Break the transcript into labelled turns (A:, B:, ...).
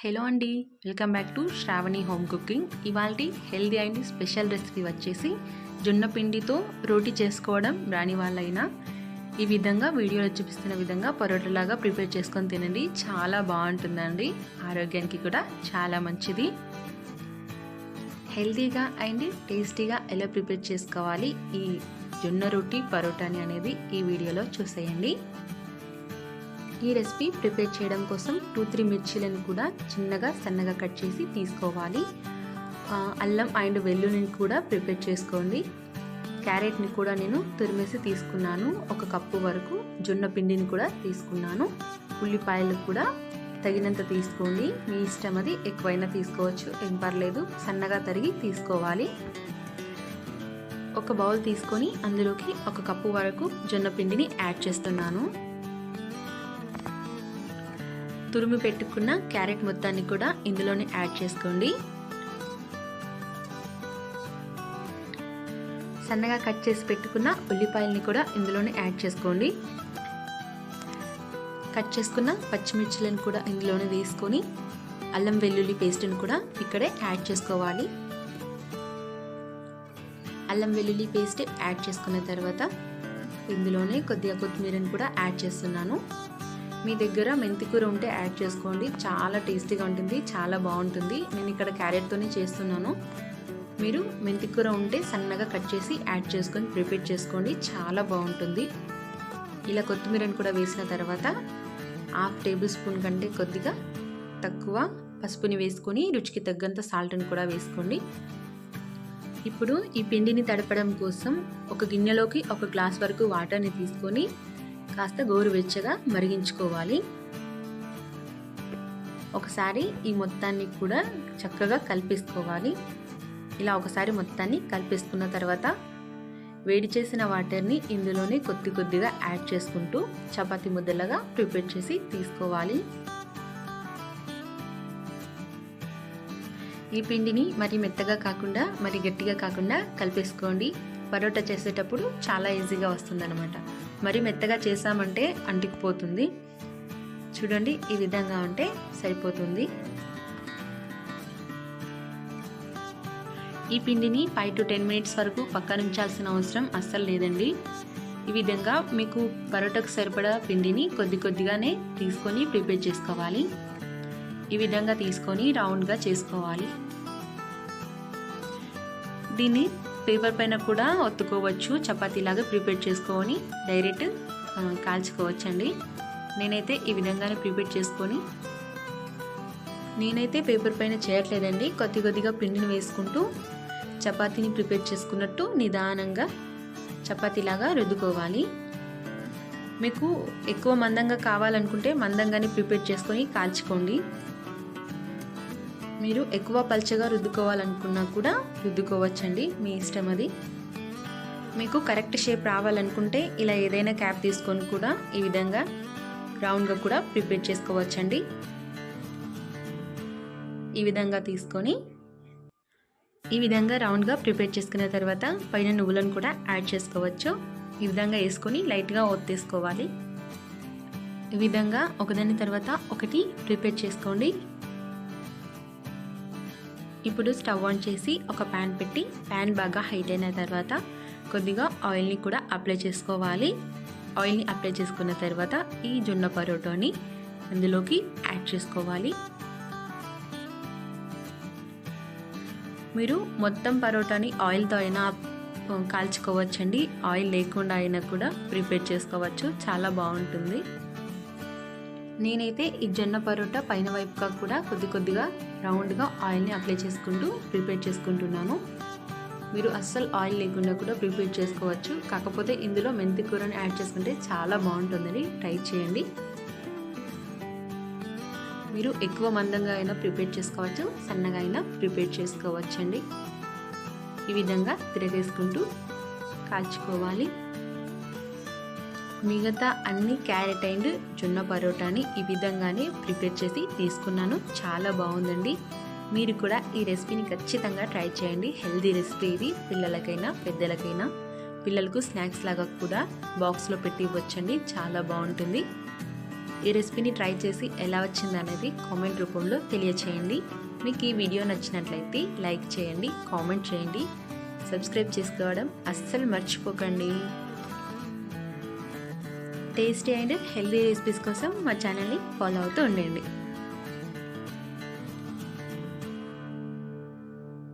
A: Hello అండి welcome back to Sravani home cooking. ఇవాళ healthy and special recipe వచ్చేసి జొన్న పిండితో రోటీ చేసుకోవడం రాని వాళ్ళైనా. ఈ విధంగా వీడియోలో చూపిస్తున్న విధంగా పరోటాలాగా ప్రిపేర్ చేసుకొని తినండి. చాలా బాగుంటుందండి. ఆరోగ్యానికి కూడా చాలా మంచిది. హెల్తీగా అండ్ టేస్టీగా ఎలా ప్రిపేర్ చేసుకోవాలి? ఈ జొన్న రొట్టి పరోటాని అనేది ఈ వీడియోలో చూసేయండి. ఈ రెసిపీ ప్రిపేర్ చేయడం కోసం టూ త్రీ మిర్చీలను కూడా చిన్నగా సన్నగా కట్ చేసి తీసుకోవాలి. అల్లం అండ్ వెల్లుల్లిని కూడా ప్రిపేర్ చేసుకోండి. క్యారెట్ని కూడా నేను తురిమేసి తీసుకున్నాను. ఒక కప్పు వరకు జొన్న పిండిని కూడా తీసుకున్నాను. ఉల్లిపాయలు కూడా తగినంత తీసుకోండి. మీ ఇష్టం అది ఎక్కువైనా తీసుకోవచ్చు. ఏం పర్లేదు సన్నగా తరిగి తీసుకోవాలి. ఒక బౌల్ తీసుకొని అందులోకి ఒక కప్పు వరకు జొన్న పిండిని యాడ్ చేస్తున్నాను. తురిమి పెట్టుకున్న క్యారెట్ మొత్తాన్ని కూడా ఇందులోనే యాడ్ చేసుకోండి. సన్నగా కట్ చేసి పెట్టుకున్న ఉల్లిపాయల్ని కూడా ఇందులోనే యాడ్ చేసుకోండి. కట్ చేసుకున్న పచ్చిమిర్చిలను కూడా ఇందులోనే వేసుకొని అల్లం వెల్లుల్లి పేస్ట్ని కూడా ఇక్కడే యాడ్ చేసుకోవాలి. అల్లం వెల్లుల్లి పేస్ట్ యాడ్ చేసుకున్న తర్వాత ఇందులోనే కొద్దిగా కొత్తిమీరని కూడా యాడ్ చేస్తున్నాను. మీ దగ్గర మెంతికూర ఉంటే యాడ్ చేసుకోండి. చాలా టేస్టీగా ఉంటుంది చాలా బాగుంటుంది. నేను ఇక్కడ క్యారెట్తోనే చేస్తున్నాను. మీరు మెంతికూర ఉంటే సన్నగా కట్ చేసి యాడ్ చేసుకొని ప్రిపేర్ చేసుకోండి. చాలా బాగుంటుంది. ఇలా కొత్తిమీరని కూడా వేసిన తర్వాత హాఫ్ టేబుల్ స్పూన్ కంటే కొద్దిగా తక్కువ పసుపుని వేసుకొని రుచికి తగ్గంత సాల్ట్ని కూడా వేసుకోండి. ఇప్పుడు ఈ పిండిని తడపడం కోసం ఒక గిన్నెలోకి ఒక గ్లాస్ వరకు వాటర్ని తీసుకొని కాస్త గోరువెచ్చగా మరిగించుకోవాలి. ఒకసారి ఈ మొత్తాన్ని కూడా చక్కగా కలిపేసుకోవాలి. ఇలా ఒకసారి మొత్తాన్ని కలిపేసుకున్న తర్వాత వేడి చేసిన వాటర్ని ఇందులోనే కొద్ది కొద్దిగా యాడ్ చేసుకుంటూ చపాతి ముద్దలుగా ప్రిపేర్ చేసి తీసుకోవాలి. ఈ పిండిని మరి మెత్తగా కాకుండా మరి గట్టిగా కాకుండా కలిపేసుకోండి. పరోటా చేసేటప్పుడు చాలా ఈజీగా వస్తుందన్నమాట. మరి మెత్తగా చేసామంటే అంటుకుపోతుంది. చూడండి ఈ విధంగా ఉంటే సరిపోతుంది. ఈ పిండిని ఫైవ్ టు టెన్ మినిట్స్ వరకు పక్కన ఉంచాల్సిన అవసరం అస్సలు లేదండి. ఈ విధంగా మీకు పరోటాకు సరిపడా పిండిని కొద్ది కొద్దిగానే తీసుకొని ప్రిపేర్ చేసుకోవాలి. ఈ విధంగా తీసుకొని రౌండ్గా చేసుకోవాలి. దీన్ని పేపర్ పైన కూడా ఒత్తుకోవచ్చు చపాతీలాగా ప్రిపేర్ చేసుకొని డైరెక్ట్ కాల్చుకోవచ్చండి. నేనైతే ఈ విధంగానే ప్రిపేర్ చేసుకొని నేనైతే పేపర్ పైన చేయట్లేదండి. కొద్ది కొద్దిగా పిండిని వేసుకుంటూ చపాతీని ప్రిపేర్ చేసుకున్నట్టు నిదానంగా చపాతీలాగా రుద్దుకోవాలి. మీకు ఎక్కువ మందంగా కావాలనుకుంటే మందంగానే ప్రిపేర్ చేసుకొని కాల్చుకోండి. మీరు ఎక్కువ పల్చగా రుద్దుకోవాలనుకున్నా కూడా రుద్దుకోవచ్చండి మీ ఇష్టం అది. మీకు కరెక్ట్ షేప్ రావాలనుకుంటే ఇలా ఏదైనా క్యాప్ తీసుకొని కూడా ఈ విధంగా రౌండ్గా కూడా ప్రిపేర్ చేసుకోవచ్చండి. ఈ విధంగా తీసుకొని ఈ విధంగా రౌండ్గా ప్రిపేర్ చేసుకున్న తర్వాత పైన నువ్వులను కూడా యాడ్ చేసుకోవచ్చు. ఈ విధంగా వేసుకొని లైట్గా ఒత్తేసుకోవాలి. ఈ విధంగా ఒకదాని తర్వాత ఒకటి ప్రిపేర్ చేసుకోండి. ఇప్పుడు స్టవ్ ఆన్ చేసి ఒక ప్యాన్ పెట్టి ప్యాన్ బాగా హైట్ అయిన తర్వాత కొద్దిగా ఆయిల్ని కూడా అప్లై చేసుకోవాలి. ఆయిల్ని అప్లై చేసుకున్న తర్వాత ఈ జొన్న పరోటాని అందులోకి యాడ్ చేసుకోవాలి. మీరు మొత్తం పరోటాని ఆయిల్తో అయినా కాల్చుకోవచ్చండి. ఆయిల్ లేకుండా అయినా కూడా ప్రిపేర్ చేసుకోవచ్చు. చాలా బాగుంటుంది. నేనైతే ఈ జొన్న పరోటా పైన వైపుగా కూడా కొద్ది కొద్దిగా రౌండ్గా ఆయిల్ని అప్లై చేసుకుంటూ ప్రిపేర్ చేసుకుంటున్నాను. మీరు అస్సలు ఆయిల్ లేకుండా కూడా ప్రిపేర్ చేసుకోవచ్చు. కాకపోతే ఇందులో మెంతి కూరని యాడ్ చేసుకుంటే చాలా బాగుంటుందని ట్రై చేయండి. మీరు ఎక్కువ మందంగా అయినా ప్రిపేర్ చేసుకోవచ్చు సన్నగా అయినా ప్రిపేర్ చేసుకోవచ్చండి. ఈ విధంగా తిరగేసుకుంటూ కాల్చుకోవాలి. మిగతా అన్ని క్యారెట్ అండ్ జొన్న పరోటాని ఈ విధంగానే ప్రిపేర్ చేసి తీసుకున్నాను. చాలా బాగుందండి. మీరు కూడా ఈ రెసిపీని ఖచ్చితంగా ట్రై చేయండి. హెల్దీ రెసిపీ ఇది. పిల్లలకైనా పెద్దలకైనా. పిల్లలకు స్నాక్స్ లాగా కూడా బాక్స్లో పెట్టి ఇవ్వచ్చండి. చాలా బాగుంటుంది. ఈ రెసిపీని ట్రై చేసి ఎలా వచ్చింది అనేది కామెంట్ రూపంలో తెలియచేయండి. మీకు ఈ వీడియో నచ్చినట్లయితే లైక్ చేయండి కామెంట్ చేయండి. సబ్స్క్రైబ్ చేసుకోవడం అస్సలు మర్చిపోకండి. టేస్టీ అండ్ హెల్దీ రెసిపీస్ కోసం మా ఛానల్ని ఫాలో అవుతూ ఉండండి.